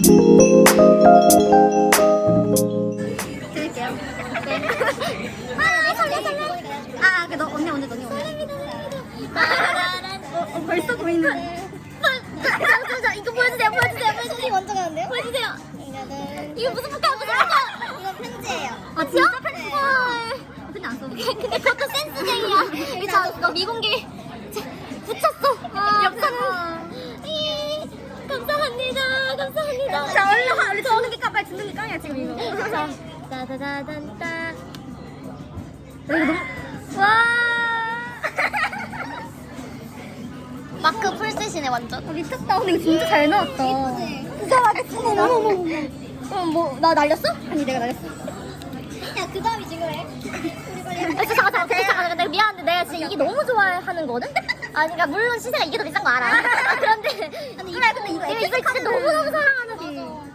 네. 아, 설레, 설레. 아, 그, 너, 언니, 언니, 언니, 언니. 어, 어, 벌써 보이는. 잠깐만, 이거 보여주세요, 보여주세요, 보여주세요. 먼저 가는데요? 보여주세요. 이거는. 이거 무슨 북한, 무슨 북한? 이건 편지예요. 아, 진짜? 편지? 헐. 편지 안 써. 근데 그것도 센스쟁이야. 저, 너 미공개 자, 붙였어. 역사는. 이, 감사합니다. 감사합니다. 자, 얼른 와. 우리 주는 게 까빨 주는 게 깡이야, 지금 이거. 자, 따다다단따. 이거 너무. 와. 마크 풀셋이네 완전. 어, 미쳤다. 근데 이거 진짜 잘 나왔다. 진짜 맛있네. 어머머머. 어, 뭐, 나 날렸어? 아니, 내가 날렸어. 야, 그 다음이 지금 해. 아, 잠깐, 잠깐, 잠깐, 잠깐, 내가 미안한데 내가 지금 이게 너무 좋아하는 거거든? 아니, 그러니까 물론 시세가 이게 더 비싼 거 알아. 아, 그런데. 그래, 근데 이거, 이걸 진짜 너무 너무 사랑하는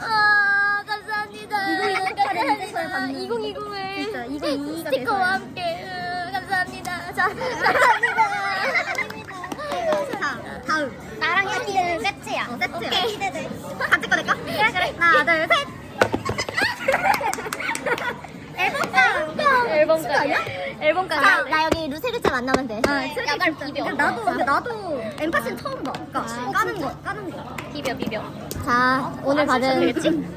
아, 감사합니다. 2028 2020을. 진짜 2022가 스티커와 함께. 으, 감사합니다. 자, 감사합니다. 자, 다음. 나랑 현이는 세트야. 어, 세트. 오케이. 기대돼. 같이 꺼낼까? 그래, 그래. 하나, 둘, 셋. 아니야? 앨범깡. 나, 나 여기 루세르차 만나면 돼. 아, 약간 비벼. 나도, 근데 나도 엠파신 처음 봐. 그러니까 까는 거, 까는 거. 비벼 비벼. 자, 오늘 아, 받은?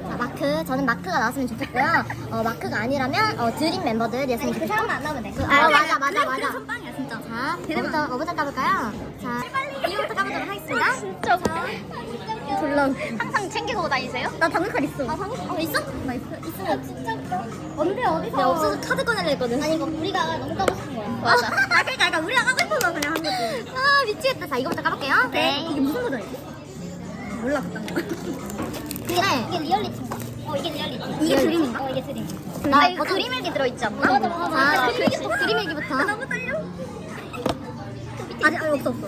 자, 마크. 저는 마크가 나왔으면 좋겠고요. 어, 마크가 아니라면 어, 드림 멤버들이었으면 그 좋겠고. 사람 안 나오면 돼. 그, 아, 맞아, 맞아, 맞아. 그 선빵이야 진짜. 자, 뭐부터, 뭐부터 까볼까요? 자, 이거부터 까보도록 하겠습니다. 진짜. 졸라. 항상 챙기고 다니세요? 나 방금 칼 있어. 아 방금 어, 있어? 나 있어. 있으면 진짜 웃겨. 언제 어디서? 내가 없어서 카드 꺼내려 했거든. 아니 이거 우리가 너무 까고 싶은 거야. 맞아. 아, 그러니까, 그러니까 우리가 까고 싶어서 그냥 한 거지. 아, 미치겠다. 자, 이거부터 까볼게요. 네. 이게 무슨 버전이지? 몰라, 그딴 거. 이게, 네. 이게 리얼리티인가? 어 이게 리얼리티. 이게 드림인가? 어 이게 드림. 나아 이거 어떤- 그림 일기 들어있지 않나? 맞아, 맞아. 아, 아, 그림. 그림. 아, 너무 떨려. 아직, 없어, 없어.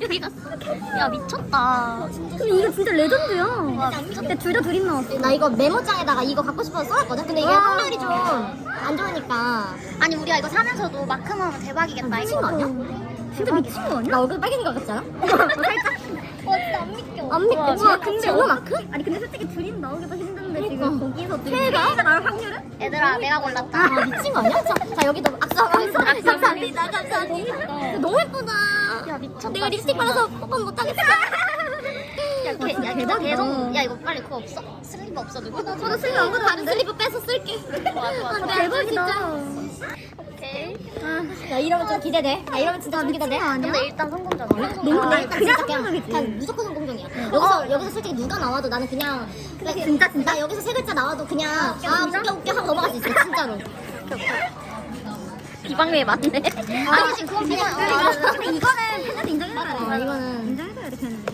여기 갔어. 야 미쳤다. 근데 이거 진짜 레전드야 와, 근데 둘다 드림 나왔어 나 이거 메모장에다가 이거 갖고 싶어서 써놨거든 근데 이게 와. 확률이 좀 안 좋으니까 아니 우리가 이거 사면서도 마크 나오면 대박이겠다. 미친 거 아니야? 진짜 미친 거 아니야? 나 얼굴 빨개진 거 같지 않아? 살짝 어 안 믿겨. 안 믿겨 와, 와 근데 진짜. 어 마크? 아니 근데 솔직히 드림 나오기도 힘든데 지금 거기서 드림 K가 나올 확률은? 얘들아 내가 골랐다. 아 미친 거 아니야? 자, 자 여기도 악수 한번 하겠습니다. 감사합니다. 감사합니다. 너무 예쁘다. 야 미쳤다. 내가 립스틱 발라서 뽀뽀 못하겠어. 야, 개, 야, 계속, 야, 이거 빨리 그거 없어? 슬리브 없어, 누구? 저도 슬리브 안 그래도 다른 슬리브 빼서 쓸게. 좋아, 좋아, 아, 좋아. 대박이다. 오케 이. 야 이러면 좀 기대돼. 야 이러면 진짜 좀 기대돼. 근데 일단 성공잖아. 너무 아, 나 일단 그냥 진짜. 그냥 무조건 성공적이야. 여기서 여기서 솔직히 누가 나와도 나는 그냥 그냥 진짜 진짜 나 여기서 세 글자 나와도 그냥 아 웃겨 웃겨 하고 넘어갈 수 있어 진짜로. 비방류에 맞네. 아니, 지금 그건 비방. 근데 이거는 팬한테 인정해줘야 돼. 이거는 인정해줘야 돼 팬은.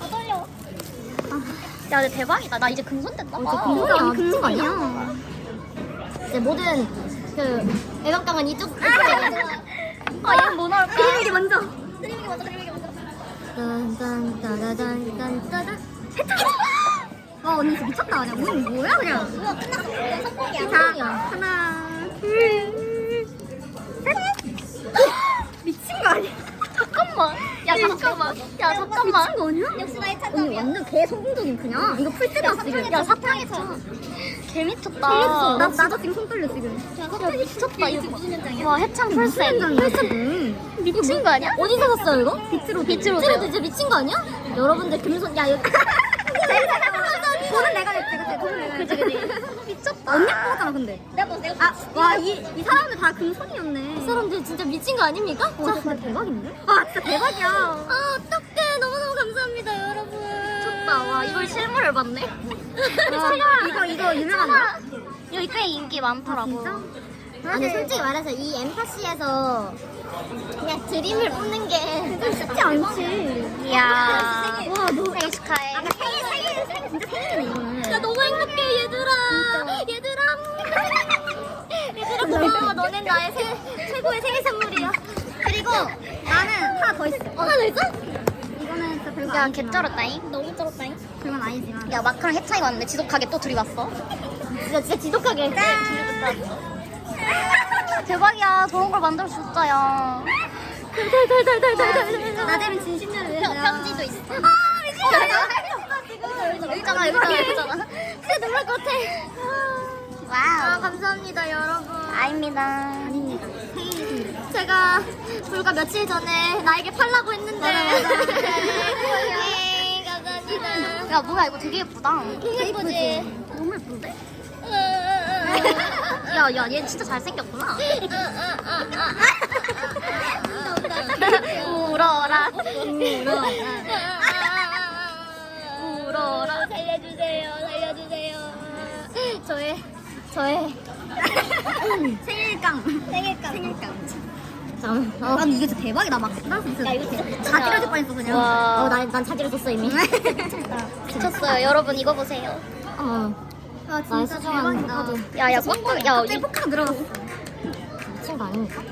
아, 떨려. 야, 근데 대박이다. 나 이제 금손 봐. 금손이야 금손 아니야. 이제 모든 그 애정강은 이쪽. 아, 얘는 뭐 나올까? 그림이 먼저. 그림이 먼저, 그림이 먼저. 딴딴따다단딴따다. 와 언니 진짜 미쳤다 그냥 오늘 뭐야 그냥. 우와, 끝났어. 이건 성공이야. 자 하나 둘 셋. 미친 거 아니야? 잠깐만. 야, 잠깐만. 야, 잠깐만. 미친 거 아니야? 역시 나의 언니. 완전 개 성공적인 그냥 이거 풀세다 지금. 야, 사탕에 쳐. 개 미쳤다. 나 나도 지금 손 떨려 지금. 야, 미쳤다. 이거 무슨 현장이야? 와, 해창 풀셋. 풀세장. 미친 거 아니야? 어디서 샀어요 이거? 비트로드. 비트로드. 비트로드 진짜 미친 거 아니야? 여러분들 금손 야 이거. 돈은 내가 냈지 그치? 돈은 내가 냈지. 미쳤다. 언니 뽑았잖아 근데. 내가 뭐, 내가 아 와 이 이 사람들 다 금손이었네. 이 사람들 진짜 미친 거 아닙니까? 와 진짜 대박인데? 아 진짜 대박이야. 아 어떡해 너무 너무 감사합니다 여러분. 미쳤다. 와, 이걸 실물을 봤네. 와, 이거 이거 유명한가? 여기 꽤 인기 많더라고. 진짜? 아니 솔직히 말해서 이 엠파시에서 그냥 드림을 뽑는 게 쉽지 않지. 이야. 너넨 나의 새, 최고의 생일 선물이야. 그리고 나는 하나 더 있어. 하나 더 있어? 이거는 진짜 별거 야 아니지만. 개쩔었다잉. 너무 쩔었다잉. 별건 아니지만. 야 마크랑 해차이가 왔는데 지독하게 또 둘이 왔어. 진짜 진짜 지독하게. 대박이야. 저런 걸 만들어 줬어요. 나대는 진심전을 편- 편지도 있어. 아 미치겠다. 여기 있잖아 여기 있잖아 여기 있잖아. 진짜 놀랄 것 같아. 와우. 아 감사합니다 여러분. 아닙니다. 아닙니다. 제가 불과 며칠 전에 나에게 팔라고 했는데. 네, 감사합니다. 야 뭐야 이거 되게 예쁘다. 되게 예쁘지? 너무 예쁜데? 야 야 얘 진짜 잘생겼구나. 울어라. 울어라. 울어라. 살려주세요. 살려주세요. 저의 저의 생일깡. 생일깡. 생일깡. 참. 아, 근데 이게 진짜 대박이다. 막, 나 진짜. 야, 이거 진짜 자지러질 뻔했어, 그냥. 와. 어, 난, 난 자지러졌어, 이미. 미쳤어요. 여러분 이거 보세요. 어. 아, 나의 진짜 소중한 대박이다. 카드. 야, 야, 꽉꽉, 야, 갑자기 이- 폭탄 들어갔어. 미친 거 아닙니까?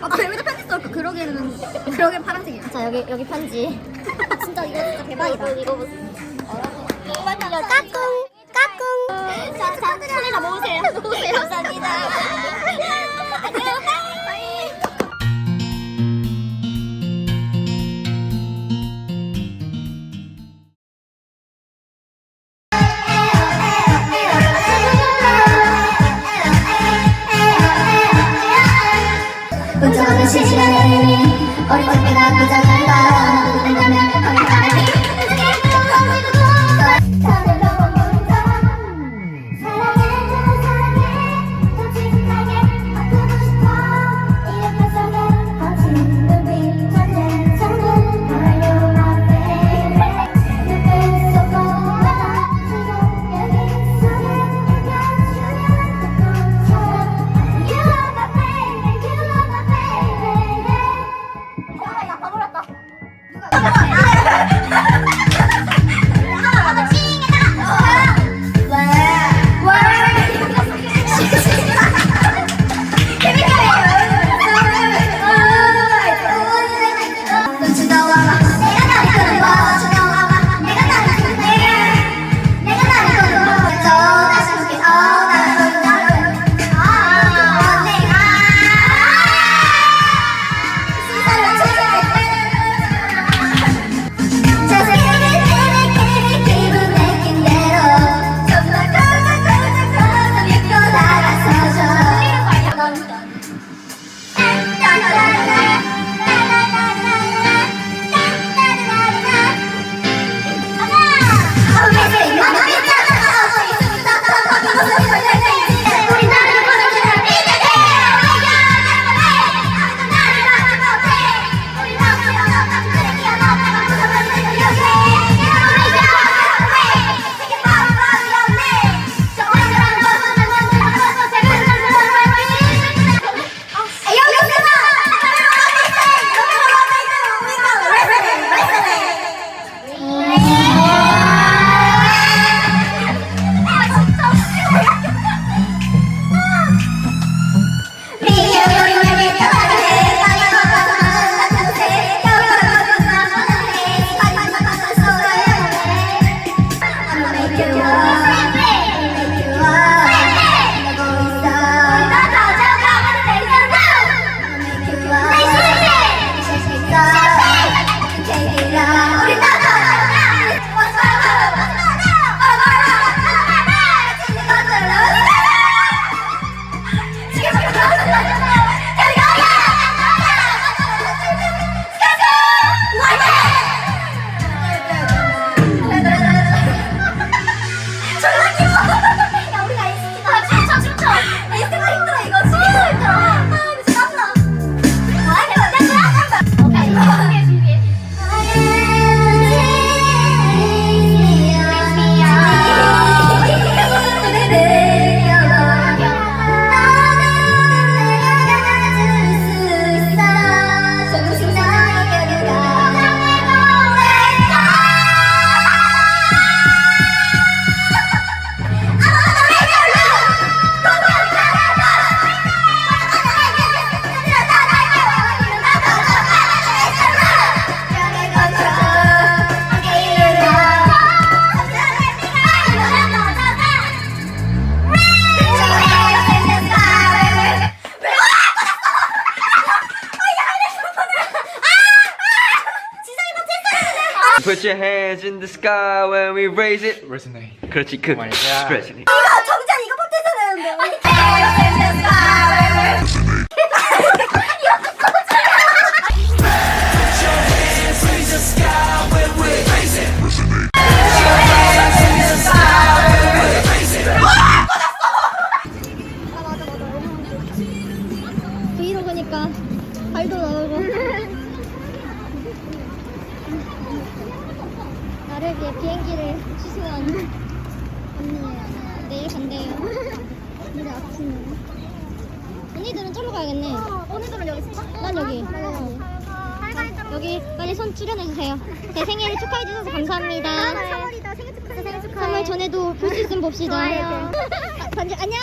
아, 나 여기다 편지 써올까? 그러기에는, 그러기엔 파란색이야. 자 여기 여기 편지. 진짜 이거 진짜 대박이다. 이거 보세요. 야, 까꿍! 까꿍! 어린 적게나 부장을 Put your hands in the sky when we raise it. Resonate. 그렇지 그. my God. Resonate. 비행기를 취소한 언니예요. 내일 간대요. 근데 아침에. 언니들은 저로 가야겠네. 오늘들은 여기 있어? 난 여기. 여기 빨리 손 출연해주세요. 제 생일을 축하해주셔서 감사합니다. 3월이다. 생일 축하해. 생일 축하해. 선물 전에도 볼 수 있으면 봅시다. 좋아요. 아, 반지 안녕